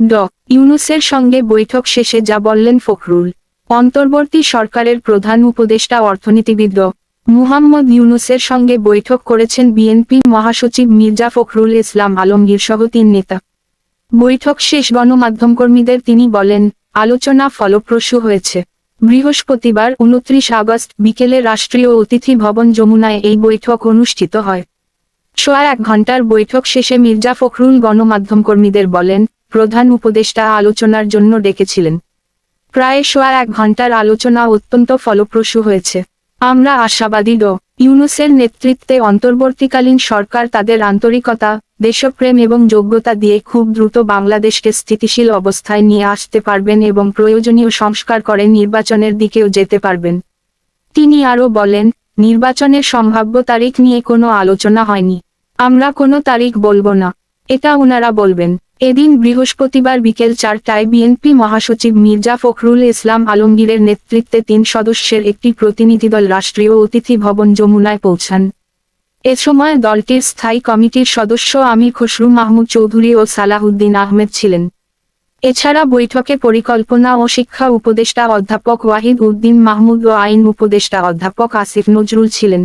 ড. ইউনুসের সঙ্গে বৈঠক শেষে যা বললেন ফখরুল, অন্তর্বর্তী সরকারের প্রধান উপদেষ্টা অর্থনীতিবিদ মুহাম্মদ ইউনুসের সঙ্গে বৈঠক করেছেন বিএনপি মহাসচিব মির্জা ফখরুল ইসলাম আলমগীর সহ তিন নেতা। বৈঠক শেষ গণমাধ্যমকর্মীদের তিনি বলেন, আলোচনা ফলপ্রসূ হয়েছে। বৃহস্পতিবার উনত্রিশ আগস্ট বিকেলে রাষ্ট্রীয় অতিথি ভবন যমুনায় এই বৈঠক অনুষ্ঠিত হয়। সোয়া এক ঘণ্টার বৈঠক শেষে মির্জা ফখরুল গণমাধ্যমকর্মীদের বলেন প্রধান উপদেষ্টা আলোচনার জন্য ডেকেছিলেন। প্রায় সোয়া এক ঘণ্টার আলোচনা অত্যন্ত ফলপ্রসূ হয়েছে। আমরা আশাবাদী ড। ইউনুসের নেতৃত্বে অন্তর্বর্তীকালীন সরকার তাদের আন্তরিকতা, দেশপ্রেম এবং যোগ্যতা দিয়ে খুব দ্রুত বাংলাদেশকে স্থিতিশীল অবস্থায় নিয়ে আসতে পারবেন এবং প্রয়োজনীয় সংস্কার করে নির্বাচনের দিকেও যেতে পারবেন। তিনি আরও বলেন, নির্বাচনের সম্ভাব্য তারিখ নিয়ে কোনো আলোচনা হয়নি। আমরা কোনো তারিখ বলব না। এটা ওনারা বলবেন। এদিন বৃহস্পতিবার বিকেল চারটায় বিএনপি মহাসচিব মির্জা ফখরুল ইসলাম আলমগীরের নেতৃত্বে তিন সদস্যের একটি প্রতিনিধিদল রাষ্ট্রীয় অতিথি ভবন যমুনায় পৌঁছান। এ সময় দলটির স্থায়ী কমিটির সদস্য আমির খসরু মাহমুদ চৌধুরী ও সালাহুদ্দিন আহমেদ ছিলেন। এছাড়া বৈঠকে পরিকল্পনা ও শিক্ষা উপদেষ্টা অধ্যাপক ওয়াহিদ উদ্দিন মাহমুদ ও আইন উপদেষ্টা অধ্যাপক আসিফ নজরুল ছিলেন।